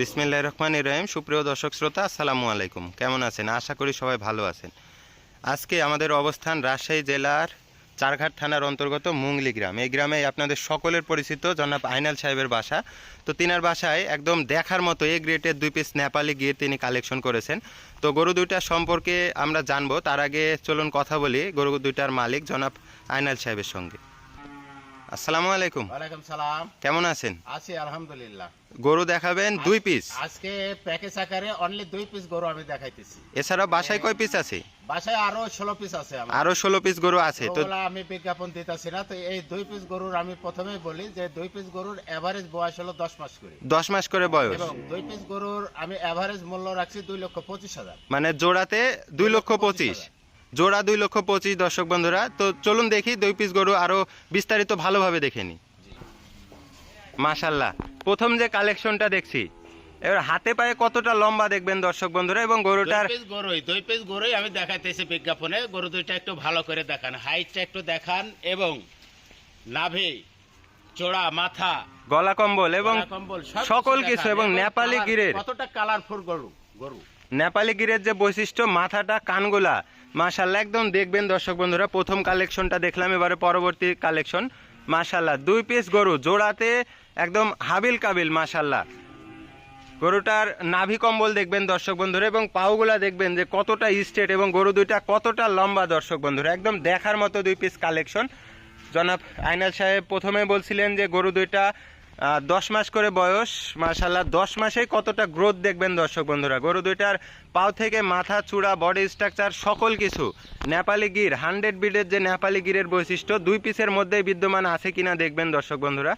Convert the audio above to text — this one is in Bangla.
বিসমিল্লাহ রহমান ইরহিম, সুপ্রিয় দর্শক শ্রোতা, আসসালামু আলাইকুম। কেমন আছেন? আশা করি সবাই ভালো আছেন। আজকে আমাদের অবস্থান রাজশাহী জেলার চারঘাট থানার অন্তর্গত মুংলি গ্রাম। এই গ্রামে আপনাদের সকলের পরিচিত জনাব আইনাল সাহেবের বাসা। তো তিনার বাসায় একদম দেখার মতো এ গ্রেটের দুই পিস নেপালি গিয়ে তিনি কালেকশন করেছেন। তো গরু দুইটার সম্পর্কে আমরা জানব। তার আগে চলুন কথা বলি গরু দুইটার মালিক জনাব আইনাল সাহেবের সঙ্গে। আসসালামু আলাইকুম। ওয়ালাইকুম সালাম। কেমন আছেন? আছি আলহামদুলিল্লাহ। গরু দেখাবেন দুই পিস আজকে প্যাকেজ আকারে অনলি দুই পিস গরু আমি দেখাইতেছি। এছাড়াও বাসায় কয় পিস আছে? বাসায় আরও ষোলো পিস আছে আমার। আরও ষোলো পিস গরু আছে তো আমি বিজ্ঞাপন দিতেছি না তো এই দুই পিস গরুর আমি প্রথমেই বলি যে দুই পিস গরুর এভারেজ বয়স হলো দশ মাস করে। দশ মাস করে বয়স। এবং দুই পিস গরুর আমি এভারেজ মূল্য রাখছি দুই লক্ষ পঁচিশ হাজার। মানে জোড়াতে দুই লক্ষ পঁচিশ। জোড়া দুই লক্ষ পঁচিশ দর্শক বন্ধুরা তো চলুন দেখি দুই পিস গরু আরও বিস্তারিত ভালোভাবে দেখে নি মাশাল্লাহ প্রথম যে কালেকশনটা দেখছি এবার হাতে পায়ে কতটা লম্বা দেখবেন দর্শক বন্ধুরা এবং গরুটার গরুই দুই পিস গরুই আমি দেখাইতেছি বিজ্ঞাপনে গরু দুইটা একটু ভালো করে দেখান হাইটটা একটু দেখান এবং নাভি চোড়া মাথা গলা কম্বল এবং সকল কিছু এবং নেপালি গিরের। কতটা কালারফুল গরু গরু। নেপালি গিরের যে বৈশিষ্ট্য, মাথাটা, কানগুলা। মাশাল্লাহ, একদম দেখবেন দর্শক বন্ধুরা, প্রথম কালেকশনটা দেখলাম, এবারে পরবর্তী কালেকশন। মাশাল্লাহ, দুই পিস গরু, জোড়াতে একদম হাবিল কাবিল, মাশাল্লাহ। গরুটার নাভি কম্বল দেখবেন দর্শক বন্ধুরা, এবং পাউগুলা দেখবেন যে কতটা স্টেট এবং গরু দুইটা কতটা লম্বা দর্শক বন্ধুরা, একদম দেখার মতো দুই পিস কালেকশন। জনাব আইনাল সাহেব প্রথমে বলছিলেন যে গরু দুইটা দশ মাস করে বয়স মার্শাল্লাহ দশ মাসেই কতটা গ্রোথ দেখবেন দর্শক বন্ধুরা? গরু দুইটার পাও থেকে মাথা, চূড়া বডি স্ট্রাকচার সকল কিছু। নেপালি গির হান্ড্রেড বিডের যে নেপালি গিরের বৈশিষ্ট্য, দুই পিসের মধ্যেই বিদ্যমান আছে কিনা দেখবেন দর্শক বন্ধুরা।